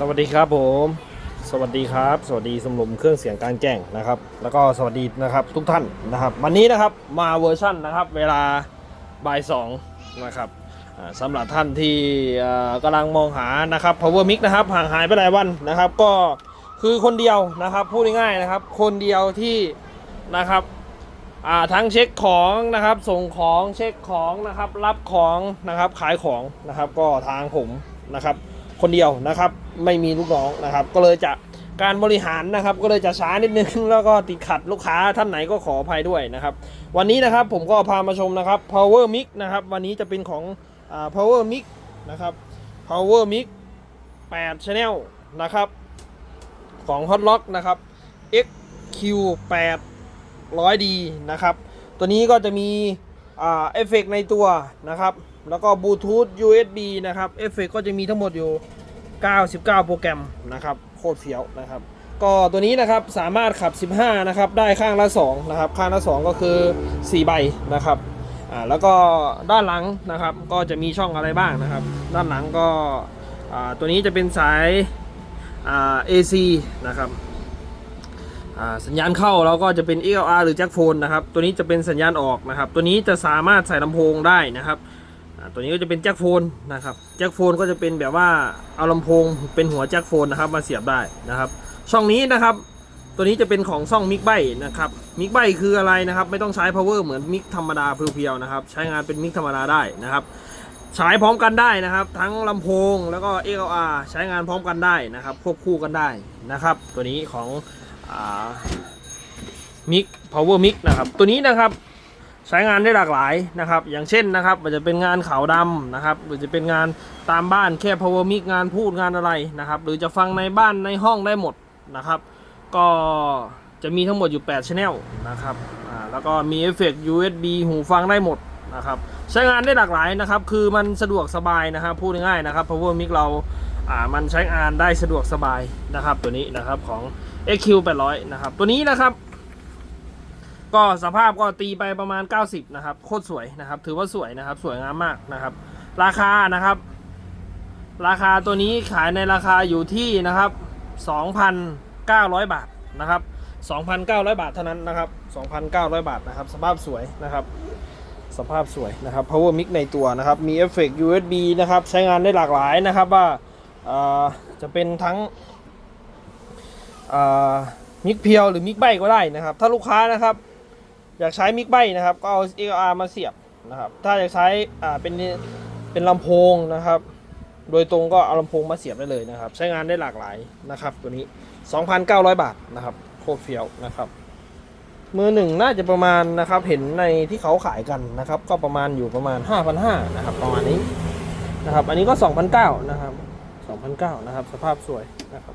สวัสดีครับผม สวัสดีครับ สวัสดีสมรมเครื่องเสียงกลางแจ้งนะครับ แล้วก็สวัสดีนะครับทุกท่านนะครับ วันนี้นะครับมาเวอร์ชั่นนะครับ เวลาบ่ายสองนะครับอ่าสำหรับท่านที่อ่ากำลังมองหานะครับ power mix นะครับห่างหายไปหลายวันนะครับ ก็คือคนเดียวนะครับพูดง่ายๆนะครับ คนเดียวที่นะครับทั้งเช็คของนะครับ ส่งของเช็คของนะครับ รับของนะครับขายของนะครับ ก็ทางผมนะครับ คนเดียวนะครับไม่มีลูกน้องนะครับ ก็เลยจะการบริหารนะครับ ก็เลยจะช้านิดนึงแล้วก็ติดขัดลูกค้าท่านไหนก็ขออภัยด้วยนะครับ วันนี้นะครับผมก็พามาชมนะครับ power mix นะครับ วันนี้จะเป็นของอ่า power mix นะครับ power mix 8 channel นะครับของ hot lock นะครับ XQ8 100D นะครับ ตัวนี้ก็จะมีอ่าเอฟเฟกในตัวนะครับ แล้วก็บลูทูธ USB นะครับเอฟเฟกก็จะมีทั้งหมดอยู่ 99 โปรแกรมนะครับโคตรเฟี้ยวนะครับ ก็ตัวนี้นะครับสามารถขับ 15 นะครับ ได้ข้างละ 2 นะครับ ข้างละ 2 ก็คือ 4 ใบนะครับอ่าแล้วก็ด้านหลังนะครับ ก็จะมีช่องอะไรบ้างนะครับ ด้านหลังก็อ่าตัวนี้จะเป็นสายอ่า AC นะครับอ่าสัญญาณเข้าเราก็จะเป็น XLR หรือแจ็คโฟนนะครับ ตัวนี้จะเป็นสัญญาณออกนะครับ ตัวนี้จะสามารถใส่ลำโพงได้นะครับ ตัวนี้ก็จะเป็นแจ็คโฟนนะครับแจ็คโฟนก็จะเป็นแบบว่าเอาลำโพงเป็นหัวแจ็คโฟนนะครับมาเสียบได้นะครับ ช่องนี้นะครับ ตัวนี้จะเป็นของช่องมิกไบนะครับมิกไบคืออะไรนะครับ ไม่ต้องใช้ power เหมือนมิกธรรมดาเพียวๆนะครับ ใช้งานเป็นมิกธรรมดาได้นะครับใช้พร้อมกันได้นะครับ ทั้งลำโพงแล้วก็ XLR ใช้งานพร้อมกันได้นะครับ ควบคู่กันได้นะครับ ตัวนี้ของมิก power mix นะครับ ตัวนี้นะครับ ใช้งานได้หลากหลายนะครับ อย่างเช่นนะครับมันจะเป็นงานขาวดำนะครับหรือจะเป็นงานตามบ้านแค่ power mix งานพูดงานอะไรนะครับ หรือจะฟังในบ้านในห้องได้หมดนะครับ ก็จะมีทั้งหมดอยู่8 channel นะครับอ่าแล้วก็มีเอฟเฟกต์ USB หูฟังได้หมดนะครับใช้งานได้หลากหลายนะครับ คือมันสะดวกสบายนะครับพูดง่ายๆนะครับ power mix เราอ่ามันใช้งานได้สะดวกสบายนะครับ ตัวนี้นะครับของ XQ 800นะครับตัวนี้นะครับ ก็สภาพก็ตีไปประมาณ 90 นะครับ โคตรสวยนะครับ ถือว่าสวยนะครับ สวยงามมากนะครับ ราคานะครับ ราคาตัวนี้ขายในราคาอยู่ที่นะครับ 2,900 บาทนะครับ 2,900 บาทเท่านั้นนะครับ 2,900 บาทนะครับ สภาพสวยนะครับ สภาพสวยนะครับ power mix ในตัวนะครับ มีเอฟเฟกต์ USB นะครับ ใช้งานได้หลากหลายนะครับว่าจะเป็นทั้งมิกเพียวหรือมิกใบก็ได้นะครับ ถ้าลูกค้านะครับ อยากใช้มิกใบนะครับ ก็เอา XLR มาเสียบนะครับ ถ้าอยากใช้อ่าเป็นเป็นลำโพงนะครับ โดยตรงก็เอาลำโพงมาเสียบได้เลยนะครับ ใช้งานได้หลากหลายนะครับ ตัวนี้ 2,900 บาทนะครับ โคตรเฟี้ยวนะครับมือหนึ่งน่าจะประมาณนะครับ เห็นในที่เขาขายกันนะครับ ก็ประมาณอยู่ประมาณ 5,500นะครับประมาณนี้นะครับ อันนี้ก็ 2,900นะครับ2,900นะครับ สภาพสวยนะครับ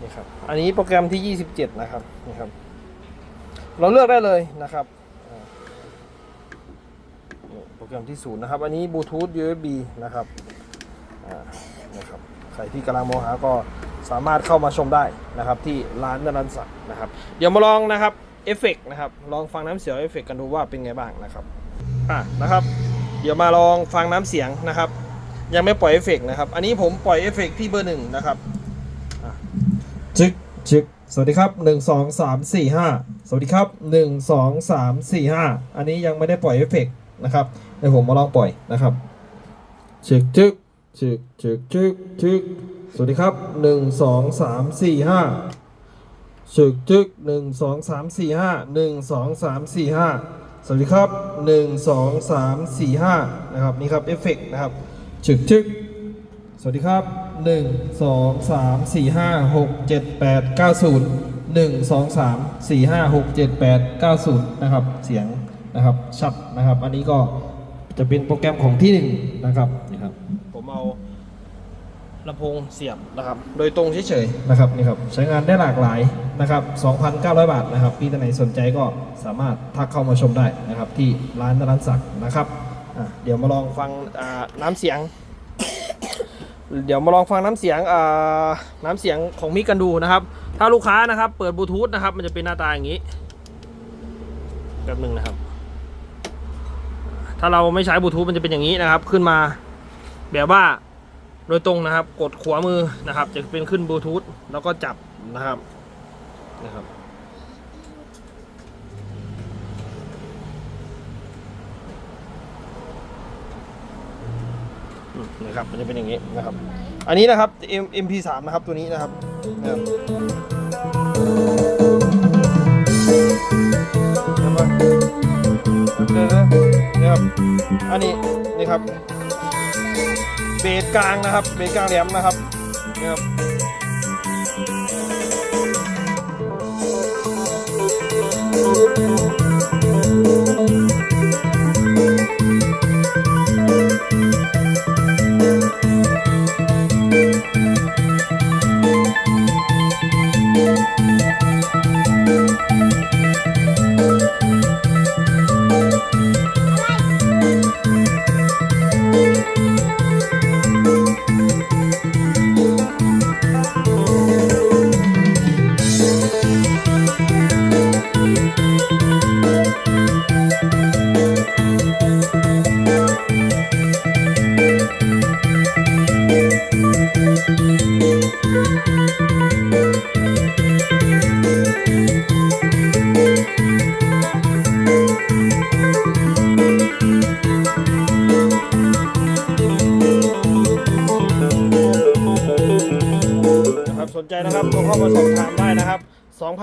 นี่ครับ อันนี้โปรแกรมที่ 27 นะครับนี่ครับ เราเลือกได้เลยนะครับโปรแกรมที่ศูนย์นะครับ อันนี้บลูทูธ USB นะครับนะครับ ใครที่กำลังมองหาก็สามารถเข้ามาชมได้นะครับ ที่ร้านนรันสักนะครับ เดี๋ยวมาลองนะครับเอฟเฟกนะครับ ลองฟังน้ำเสียงเอฟเฟกกันดูว่าเป็นไงบ้างนะครับอะนะครับ เดี๋ยวมาลองฟังน้ำเสียงนะครับ ยังไม่ปล่อยเอฟเฟกนะครับ อันนี้ผมปล่อยเอฟเฟกที่เบอร์หนึ่งนะครับจึกจึกสวัสดีครับหนึ่งสองสามสี่ห้า สวัสดีครับหนึ่งสองสามสี่ห้าอันนี้ยังไม่ได้ปล่อยเอฟเฟกต์นะครับเดี๋ยวผมมาลองปล่อยนะครับจึกจึกจึกจึกจึกจึกสวัสดีครับหนึ่งสองสามสี่ห้าจึกจึกหนึ่งสองสามสี่ห้าหนึ่งสองสามสี่ห้าสวัสดีครับหนึ่งสองสามสี่ห้านะครับนี่ครับเอฟเฟกต์นะครับจึกจึกสวัสดีครับ 1 2 3 4 5 6 7 8 9 0 1 2 3 4 5 6 7 8 9 0นะครับเสียงนะครับชัดนะครับ อันนี้ก็จะเป็นโปรแกรมของที่หนึ่งนะครับนี่ครับผมเอาลำโพงเสียบนะครับ โดยตรงเฉยๆนะครับนี่ครับใช้งานได้หลากหลายนะครับ 2,900 บาทนะครับพี่ท่านไหนสนใจก็สามารถทักเข้ามาชมได้นะครับ ที่ร้านนรันศักดิ์นะครับอะเดี๋ยวมาลองฟังอ่าน้ำเสียง เดี๋ยวมาลองฟังน้ำเสียงอ่าน้ำเสียงของมิกกันดูนะครับ ถ้าลูกค้านะครับ เปิดบลูทูธนะครับ มันจะเป็นหน้าตาอย่างนี้แบบหนึ่งนะครับ ถ้าเราไม่ใช้บลูทูธมันจะเป็นอย่างนี้นะครับ ขึ้นมาแบบว่าโดยตรงนะครับ กดขวามือนะครับ จะเป็นขึ้นบลูทูธแล้วก็จับนะครับนะครับ นะครับมันจะเป็นอย่างนี้นะครับ อันนี้นะครับ M MP3 นะครับตัวนี้นะครับนะครับนะครับเดี๋ยนะครับอันนี้นี่ครับเบสกลางนะครับเบสกลางแหลมนะครับนี่ครับนะ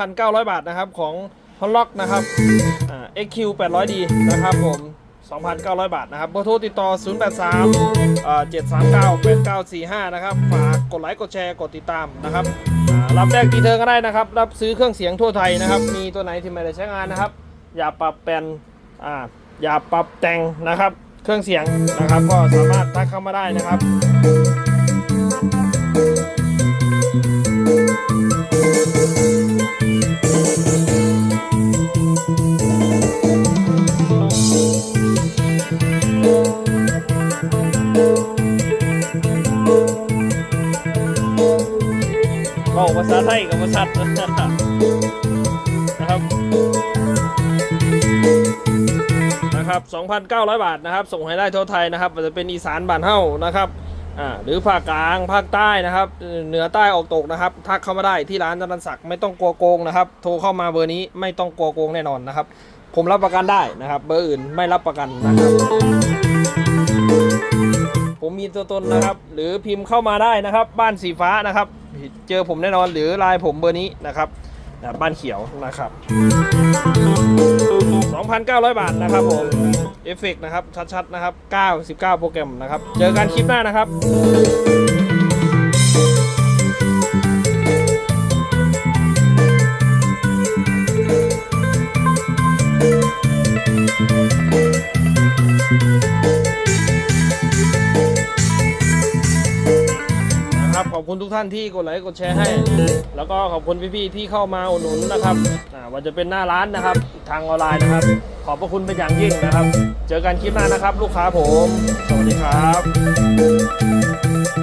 2,900 บาทนะครับของฮอลล็อกนะครับอ่า XQ 800D นะครับผม 2,900 บาทนะครับเบอร์โทรติดต่อ 083 739 8945 นะครับ ฝากกดไลค์กดแชร์กดติดตามนะครับรับแรกดีเทอร์ก็ได้นะครับ รับซื้อเครื่องเสียงทั่วไทยนะครับ มีตัวไหนที่ไม่ได้ใช้งานนะครับ อย่าปรับแปลนอ่าอย่าปรับแต่งนะครับ เครื่องเสียงนะครับ ก็สามารถทักเข้ามาได้นะครับ นะครับนะครับ 2,900 บาทนะครับ ส่งให้ได้ทั่วไทยนะครับอาจจะเป็นอีสานบ้านเฮ้านะครับอ่าหรือภาคกลางภาคใต้นะครับ เหนือใต้ออกตกนะครับ ทักเข้ามาได้ที่ร้านจันศักดิ์ไม่ต้องกลัวโกงนะครับ โทรเข้ามาเบอร์นี้ไม่ต้องกลัวโกงแน่นอนนะครับ ผมรับประกันได้นะครับ เบอร์อื่นไม่รับประกันนะครับผมมีตัวตนนะครับ หรือพิมพ์เข้ามาได้นะครับ บ้านสีฟ้านะครับ เจอผมแน่นอนหรือไลน์ผมเบอร์นี้นะครับนะบ้านเขียวนะครับ 2,900 บาทนะครับผมเอฟเฟกต์นะครับ ชัดๆ นะครับ 99 โปรแกรมนะครับ เจอกันคลิปหน้านะครับ นะครับ ขอบคุณทุกท่านที่กดไลค์กดแชร์ให้ แล้วก็ขอบคุณพี่ๆที่เข้ามาอุดหนุนนะครับว่าจะเป็นหน้าร้านนะครับ ทางออนไลน์นะครับ ขอบพระคุณเป็นอย่างยิ่งนะครับ เจอกันคลิปหน้านะครับ ลูกค้าผม สวัสดีครับ